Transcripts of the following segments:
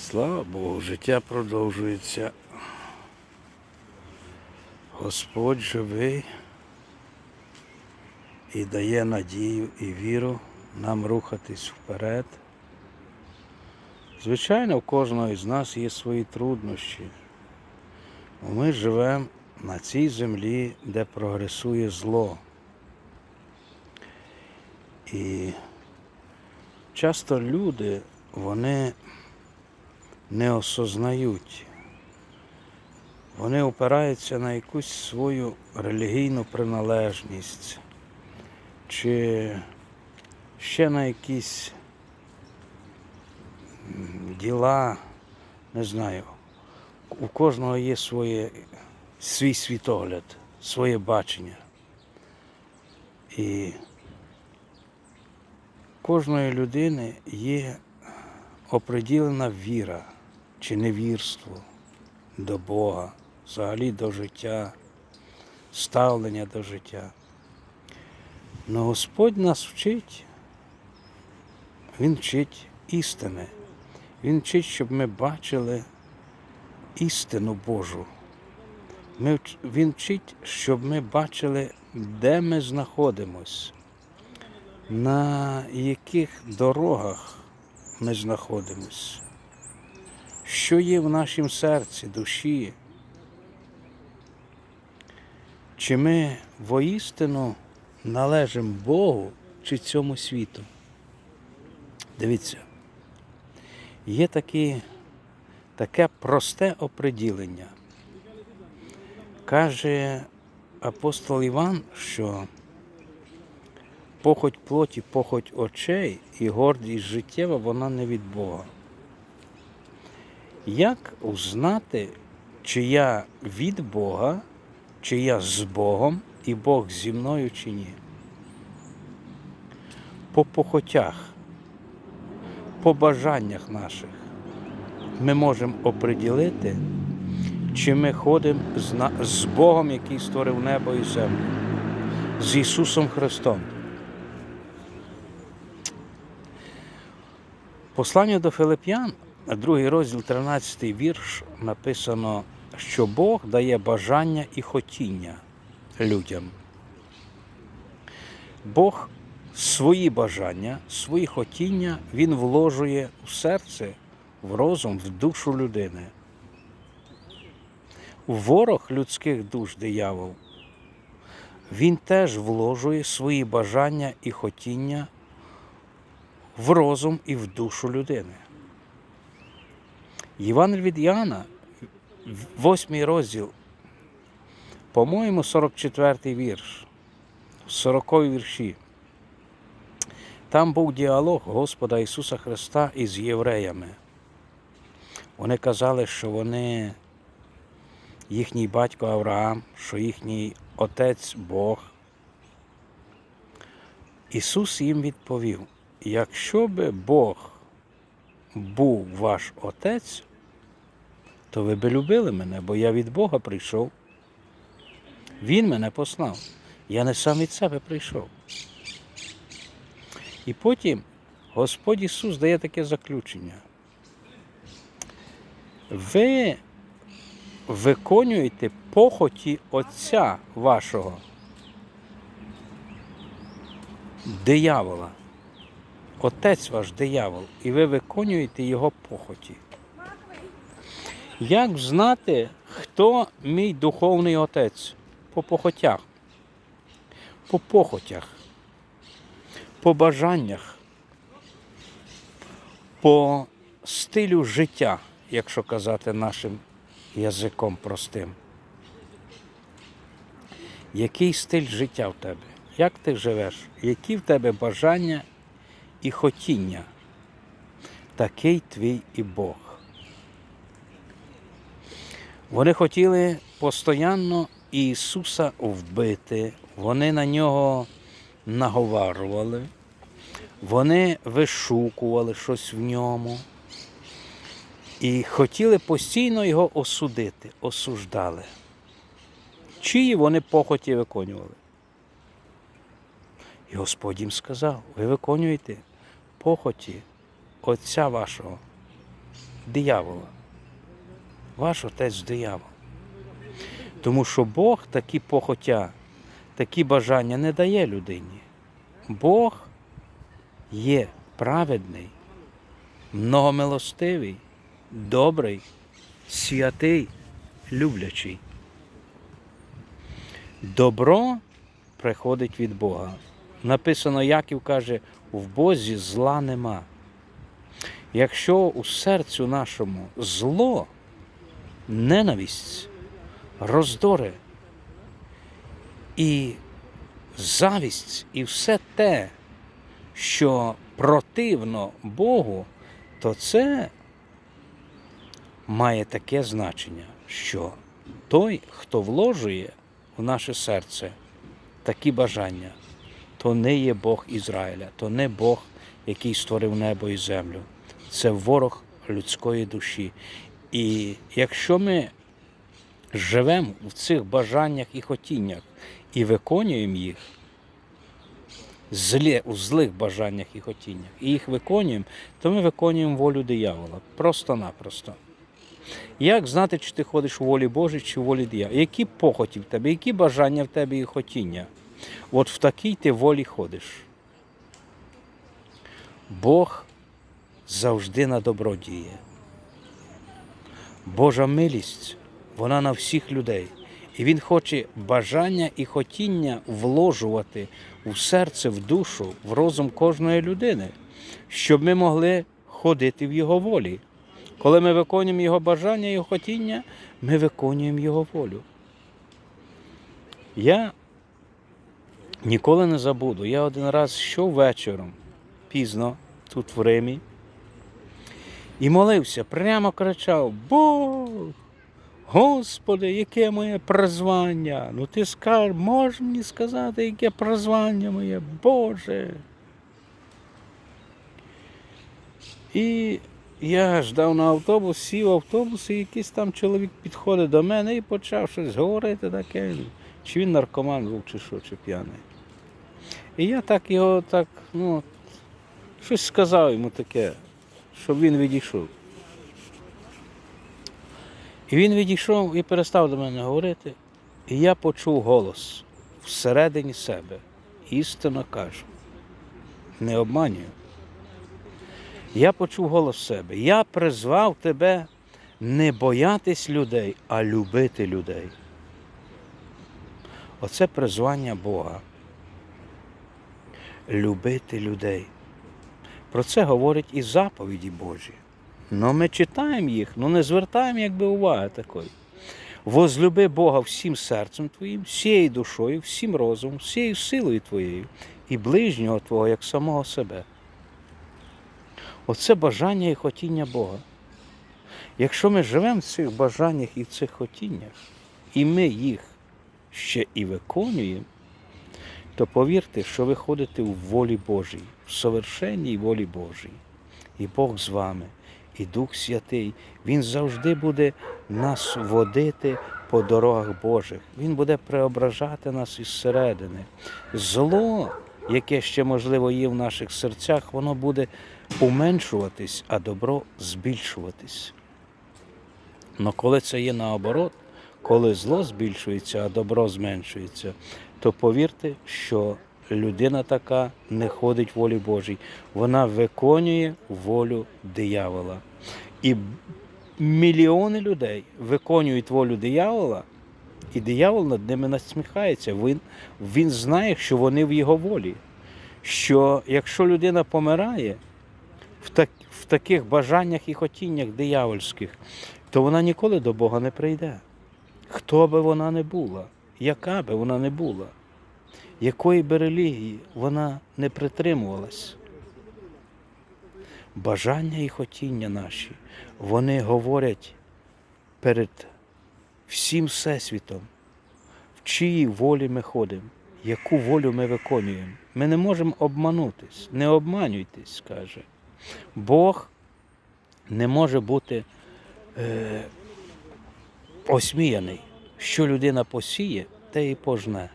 Слава Богу, життя продовжується. Господь живий і дає надію і віру нам рухатись вперед. Звичайно, в кожного із нас є свої труднощі. Ми живемо на цій землі, де прогресує зло. І часто люди, вони не осознають. Вони опираються на якусь свою релігійну приналежність чи ще на якісь діла, не знаю. У кожного є своє, свій світогляд, своє бачення. І кожної людини є оприділена віра чи невірство до Бога, взагалі до життя, ставлення до життя. Но Господь нас вчить, Він вчить істини. Він вчить, щоб ми бачили істину Божу. Він вчить, щоб ми бачили, де ми знаходимось, на яких дорогах ми знаходимось, що є в нашому серці, душі. Чи ми воістину належимо Богу чи цьому світу? Дивіться, є такі, таке просте оприділення. Каже апостол Іван, що похоть плоті, похоть очей і гордість життєва, вона не від Бога. Як узнати, чи я від Бога, чи я з Богом і Бог зі мною чи ні? По похотях, по бажаннях наших ми можемо оприділити, чи ми ходимо з, Богом, який створив небо і землю, з Ісусом Христом. Послання до Филип'ян, другий розділ, 13 вірш, написано, що Бог дає бажання і хотіння людям. Бог свої бажання, свої хотіння Він вложує в серце, в розум, в душу людини. Ворог людських душ диявол, він теж вложує свої бажання і хотіння в розум і в душу людини. Євангель від Іоанна, восьмий розділ, по-моєму, 44 вірш, 40 вірші. Там був діалог Господа Ісуса Христа із євреями. Вони казали, що вони, їхній батько Авраам, що їхній отець Бог. Ісус їм відповів, якщо би Бог був ваш отець, то ви би любили мене, бо я від Бога прийшов. Він мене послав. Я не сам від себе прийшов. І потім Господь Ісус дає таке заключення. Ви виконуєте похоті Отця вашого, диявола. Отець ваш диявол, і ви виконуєте його похоті. Як знати, хто мій духовний отець? По похотях, по похотях, по бажаннях, по стилю життя, якщо казати нашим язиком простим. Який стиль життя в тебе? Як ти живеш? Які в тебе бажання і хотіння? Такий твій і Бог. Вони хотіли постійно Ісуса вбити, вони на нього наговарували, вони вишукували щось в ньому і хотіли постійно його осудити, осуждали. Чиї вони похоті виконували? І Господь їм сказав: ви виконуєте похоті Отця вашого, диявола. Ваш отець диявол. Тому що Бог такі похотя, такі бажання не дає людині. Бог є праведний, многомилостивий, добрий, святий, люблячий. Добро приходить від Бога. Написано, Яків каже, в Бозі зла нема. Якщо у серцю нашому зло, ненависть, роздори і завість, і все те, що противно Богу, то це має таке значення, що той, хто вложує в наше серце такі бажання, то не є Бог Ізраїля, то не Бог, який створив небо і землю. Це ворог людської душі. І якщо ми живемо в цих бажаннях і хотіннях і виконуємо їх, зле, у злих бажаннях і хотіннях, і їх виконуємо, то ми виконуємо волю диявола. Просто-напросто. Як знати, чи ти ходиш у волі Божій, чи у волі диявола? Які похоті в тебе, які бажання в тебе і хотіння? От в такій ти волі ходиш. Бог завжди на добро діє. Божа милість, вона на всіх людей. І Він хоче бажання і хотіння вложувати в серце, в душу, в розум кожної людини, щоб ми могли ходити в Його волі. Коли ми виконуємо Його бажання і хотіння, ми виконуємо Його волю. Я ніколи не забуду. Я один раз йшов вечором, пізно, тут в Римі, і молився, прямо кричав: Бог! Господи, яке моє призвання? Ну ти скажеш, можеш мені сказати, яке призвання моє, Боже. І я ждав на автобус, сів автобус, і якийсь там чоловік підходить до мене і почав щось говорити таке. Чи він наркоман був, чи що, чи п'яний. І я так його так, ну, щось сказав йому таке, щоб він відійшов. І він відійшов і перестав до мене говорити. І я почув голос всередині себе. Істинно кажу, не обманюю. Я почув голос себе. Я призвав тебе не боятись людей, а любити людей. Оце призвання Бога. Любити людей. Про це говорять і заповіді Божі. Ну ми читаємо їх, ну не звертаємо якби уваги такої. Возлюби Бога всім серцем твоїм, всією душою, всім розумом, всією силою твоєю і ближнього Твого, як самого себе. Оце бажання і хотіння Бога. Якщо ми живемо в цих бажаннях і в цих хотіннях, і ми їх ще і виконуємо, то повірте, що ви ходите в волі Божій, в совершенній волі Божій. І Бог з вами, і Дух Святий, Він завжди буде нас водити по дорогах Божих. Він буде преображати нас із середини. Зло, яке ще можливо є в наших серцях, воно буде уменшуватись, а добро збільшуватись. Но коли це є наоборот, коли зло збільшується, а добро зменшується, то повірте, що людина така не ходить волі Божій, вона виконує волю диявола. І мільйони людей виконують волю диявола, і диявол над ними насміхається. Він, він знає, що вони в його волі. Що якщо людина помирає в, так, в таких бажаннях і хотіннях диявольських, то вона ніколи до Бога не прийде. Хто би вона не була, яка би вона не була, якої би релігії вона не притримувалась. Бажання і хотіння наші, вони говорять перед всім Всесвітом, в чиїй волі ми ходимо, яку волю ми виконуємо. Ми не можемо обманутись, не обманюйтесь, каже. Бог не може бути е, осміяний. Що людина посіє, те і пожне.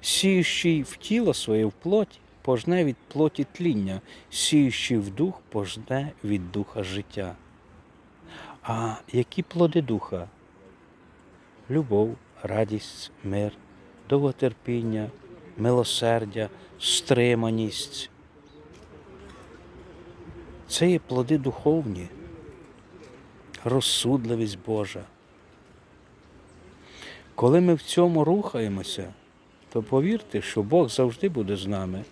Сіючий в тіло своє в плоть, пожне від плоті тління, сіючий в дух, пожне від духа життя. А які плоди духа? Любов, радість, мир, довготерпіння, милосердя, стриманість. Це є плоди духовні, розсудливість Божа. Коли ми в цьому рухаємося, то повірте, що Бог завжди буде з нами.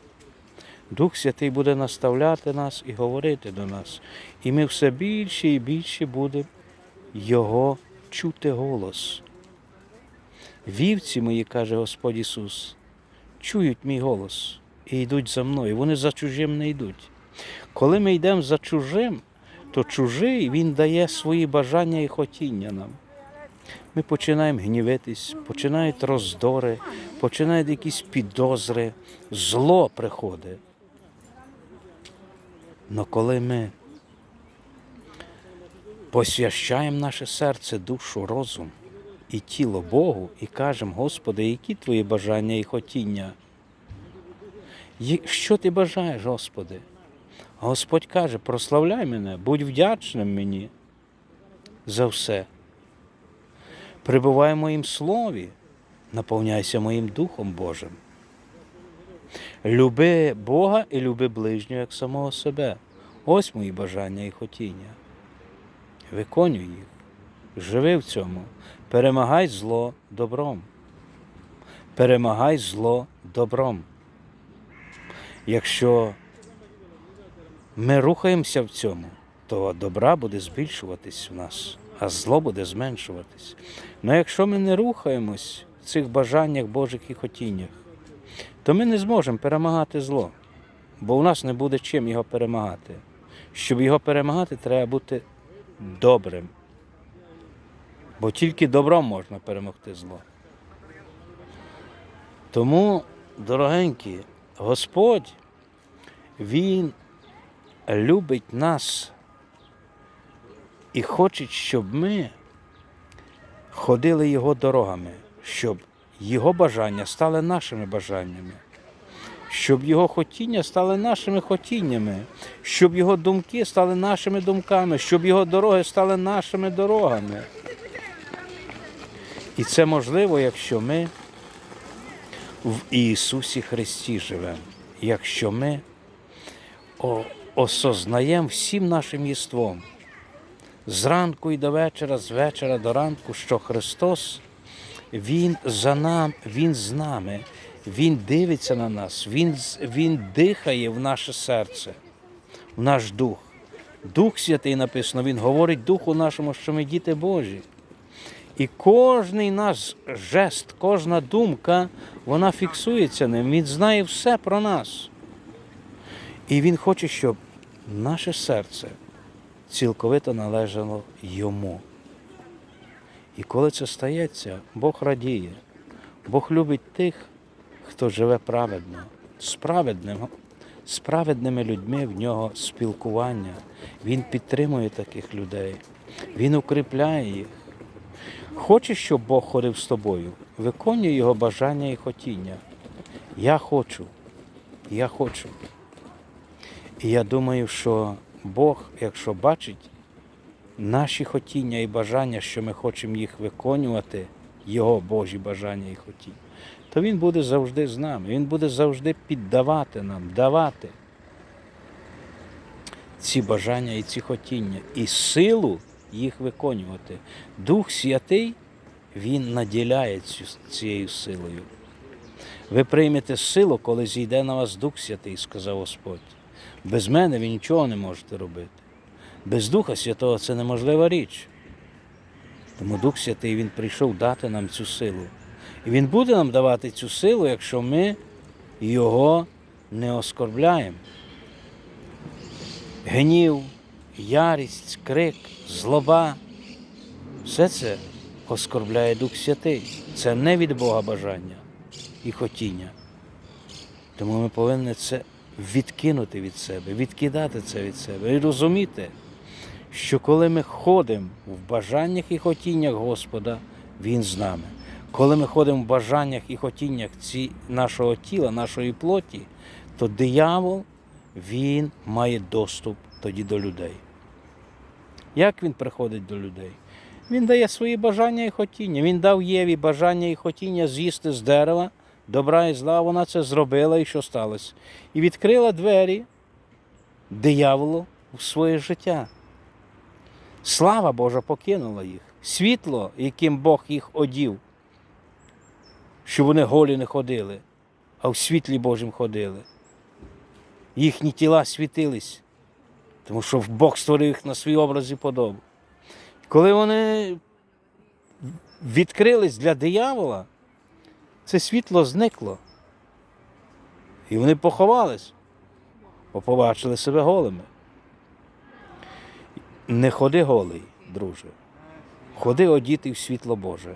Дух Святий буде наставляти нас і говорити до нас. І ми все більше і більше будемо Його чути голос. Вівці мої, каже Господь Ісус, чують мій голос і йдуть за мною. Вони за чужим не йдуть. Коли ми йдемо за чужим, то чужий він дає свої бажання і хотіння нам. Ми починаємо гнівитись, починають роздори, починають якісь підозри, зло приходить. Но коли ми посвящаємо наше серце, душу, розум і тіло Богу і кажемо, Господи, які твої бажання і хотіння? Що ти бажаєш, Господи? Господь каже, прославляй мене, будь вдячним мені за все. Прибувай в моїм слові, наповняйся моїм Духом Божим. Люби Бога і люби ближнього як самого себе. Ось мої бажання і хотіння. Виконуй їх, живи в цьому, перемагай зло добром. Перемагай зло добром. Якщо ми рухаємося в цьому, то добра буде збільшуватись в нас, а зло буде зменшуватись. Але якщо ми не рухаємось в цих бажаннях Божих і хотіннях, то ми не зможемо перемагати зло, бо у нас не буде чим його перемагати. Щоб його перемагати, треба бути добрим. Бо тільки добром можна перемогти зло. Тому, дорогенькі, Господь, Він любить нас і хоче, щоб ми ходили Його дорогами, щоб Його бажання стали нашими бажаннями, щоб Його хотіння стали нашими хотіннями, щоб Його думки стали нашими думками, щоб Його дороги стали нашими дорогами. І це можливо, якщо ми в Ісусі Христі живемо, якщо ми осознаємо всім нашим єством, зранку і до вечора, з вечора до ранку, що Христос, Він за нам, Він з нами, Він дивиться на нас, Він, він дихає в наше серце, в наш дух. Дух Святий написано, Він говорить Духу нашому, що ми діти Божі. І кожний наш жест, кожна думка, вона фіксується ним. Він знає все про нас. І він хоче, щоб наше серце цілковито належало йому. І коли це стається, Бог радіє. Бог любить тих, хто живе праведно, з праведним, з людьми в нього спілкування. Він підтримує таких людей, він укріпляє їх. Хочеш, щоб Бог ходив з тобою, виконуй його бажання і хотіння. Я хочу, я хочу. І я думаю, що Бог, якщо бачить наші хотіння і бажання, що ми хочемо їх виконувати, Його Божі бажання і хотіння, то Він буде завжди з нами. Він буде завжди піддавати нам, давати ці бажання і ці хотіння, і силу їх виконувати. Дух Святий, Він наділяє цією силою. Ви приймете силу, коли зійде на вас Дух Святий, сказав Господь. Без мене ви нічого не можете робити. Без Духа Святого це неможлива річ. Тому Дух Святий Він прийшов дати нам цю силу. І Він буде нам давати цю силу, якщо ми Його не оскорбляємо. Гнів, ярість, крик, злоба все це оскорбляє Дух Святий. Це не від Бога бажання і хотіння. Тому ми повинні це відкинути від себе, відкидати це від себе і розуміти, що коли ми ходимо в бажаннях і хотіннях Господа, Він з нами. Коли ми ходимо в бажаннях і хотіннях ці, нашого тіла, нашої плоті, то диявол він має доступ тоді до людей. Як він приходить до людей? Він дає свої бажання і хотіння. Він дав Єві бажання і хотіння з'їсти з дерева, добра і зла. Вона це зробила і що сталося? І відкрила двері дияволу в своє життя. Слава Божа покинула їх. Світло, яким Бог їх одів, що вони голі не ходили, а в світлі Божім ходили. Їхні тіла світились, тому що Бог створив їх на свій образ і подобу. Коли вони відкрились для диявола, це світло зникло. І вони поховались, бо побачили себе голими. Не ходи голий, друже. Ходи одітий в світло Боже.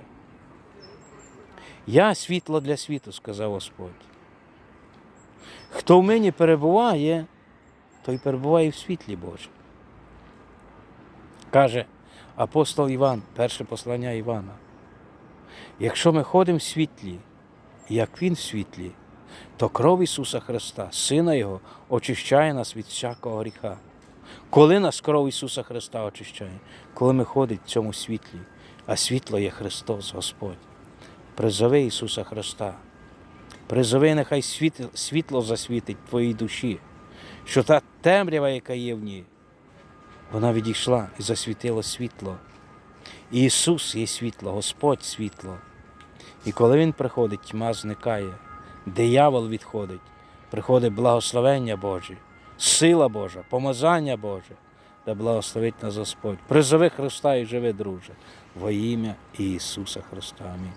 Я світло для світу, сказав Господь. Хто в мені перебуває, той перебуває в світлі Божому. Каже апостол Іван, перше послання Івана. Якщо ми ходимо в світлі, як Він в світлі, то кров Ісуса Христа, Сина Його, очищає нас від всякого гріха. Коли нас кров Ісуса Христа очищає, коли ми ходимо в цьому світлі, а світло є Христос, Господь. Призови Ісуса Христа. Призови, нехай світло, засвітить твоїй душі, що та темрява, яка є в ній, вона відійшла і засвітило світло. І Ісус є світло, Господь світло. І коли Він приходить, тьма зникає, диявол відходить, приходить благословення Боже, сила Божа, помазання Боже, да благословить нас Господь. Призови Христа і живи, друже, во ім'я Ісуса Христа. Амінь.